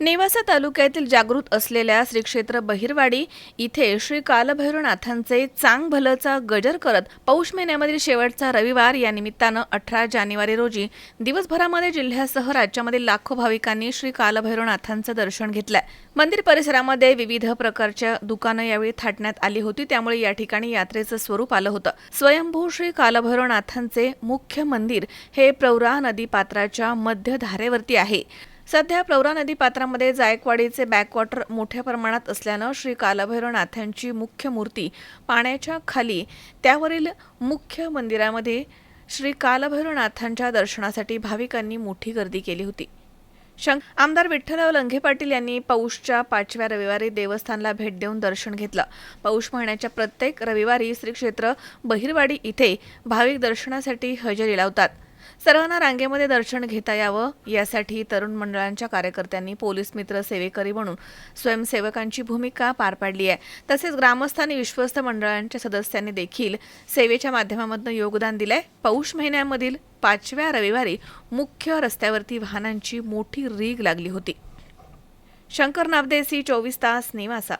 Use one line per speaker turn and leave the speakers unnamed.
नेवासा तालुक्यातील जागृत असलेल्या श्री क्षेत्र बहिरवाडी इथे श्री कालभैरवनाथांचे चांग भलचा गजर करत पौष महिन्यामधील शेवटचा रविवार या निमित्तानं अठरा जानेवारी रोजी दिवसभरामध्ये जिल्ह्यासह राज्यामधील लाखो भाविकांनी श्री कालभैरवनाथांचं दर्शन घेतलंय. मंदिर परिसरामध्ये विविध प्रकारच्या दुकानं यावेळी थाटण्यात आली होती त्यामुळे या ठिकाणी यात्रेचं स्वरूप आलं होतं. स्वयंभू श्री कालभैरवनाथांचे मुख्य मंदिर हे प्रवरा नदी पात्राच्या मध्य धारेवरती आहे. सध्या प्रवरा नदी पात्रामध्ये जायकवाडीचे बॅकवॉटर मोठ्या प्रमाणात असल्यानं श्री कालभैरवनाथांची मुख्य मूर्ती पाण्याच्या खाली त्यावरील मुख्य मंदिरामध्ये श्री कालभैरवनाथांच्या दर्शनासाठी भाविकांनी मोठी गर्दी केली होती. शंक आमदार विठ्ठलराव लंघे पाटील यांनी पौषच्या पाचव्या रविवारी देवस्थानला भेट देऊन दर्शन घेतलं. पौष महिन्याच्या प्रत्येक रविवारी श्री क्षेत्र बहिरवाडी इथे भाविक दर्शनासाठी हजेरी लावतात. सर्वांना रांगेमध्ये दर्शन घेता यावं यासाठी तरुण मंडळांच्या कार्यकर्त्यांनी पोलीस मित्र सेवेकरी म्हणून स्वयंसेवकांची भूमिका पार पाडली आहे. तसेच ग्रामस्थांनी विश्वस्त मंडळांच्या सदस्यांनी देखील सेवेच्या माध्यमामधून योगदान दिलंय. पौष महिन्यामधील पाचव्या रविवारी मुख्य रस्त्यावरती वाहनांची मोठी रीग लागली होती. शंकर नावदेसी चोवीस तास निवासा.